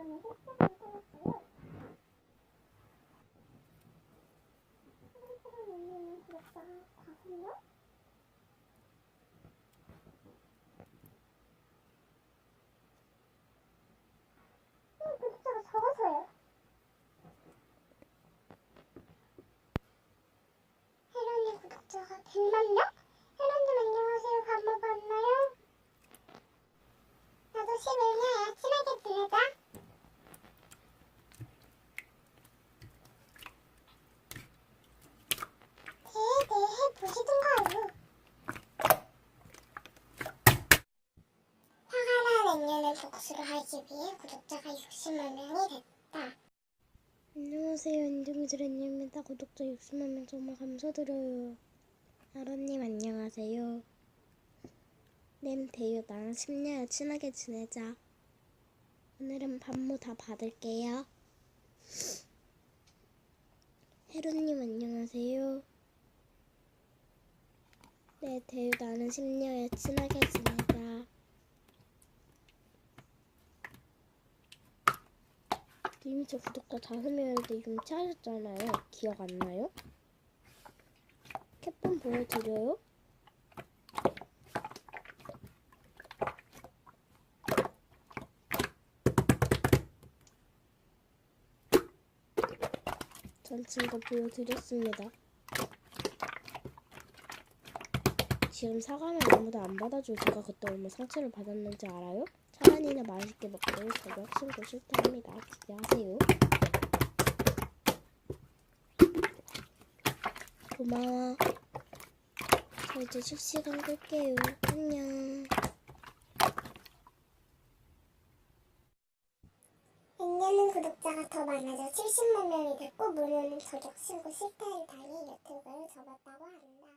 다섯 명? 음, 구독자가 적어서요. 혜련이 구독자가 100만 명? 혜련님 안녕하세요. 밥 먹었나요? 나도 11년야 친하게 지내자. 네네 해보시던가요. 화가 복수를 하기 위해 구독자가 60만 명이 됐다. 안녕하세요. 인증드랜입니다. 구독자 60만 명 정말 감사드려요. 아로님 안녕하세요. 님 대유 나랑 10년 친하게 지내자. 오늘은 반모 다 받을게요. 혜루님 안녕하세요. 네 대유 나는 10년 친하게 지내자. 님이 저 구독자 다섯 명인데 윤차하셨잖아요. 기억 안 나요? 캡본 보여드려요? 전 친구 보여드렸습니다. 지금 사과는 아무도 안 받아줘 제가 그때 얼마 상처를 받았는지 알아요? 차라리나 맛있게 먹고 저격 신고 싫다 합니다. 기대하세요. 고마워. 저 이제 실시간 끌게요. 안녕. 액면은 구독자가 더 많아져 70만 명이 됐고 무료는 저격 신고 실타를 달리 유튜브를 접었다고 한다.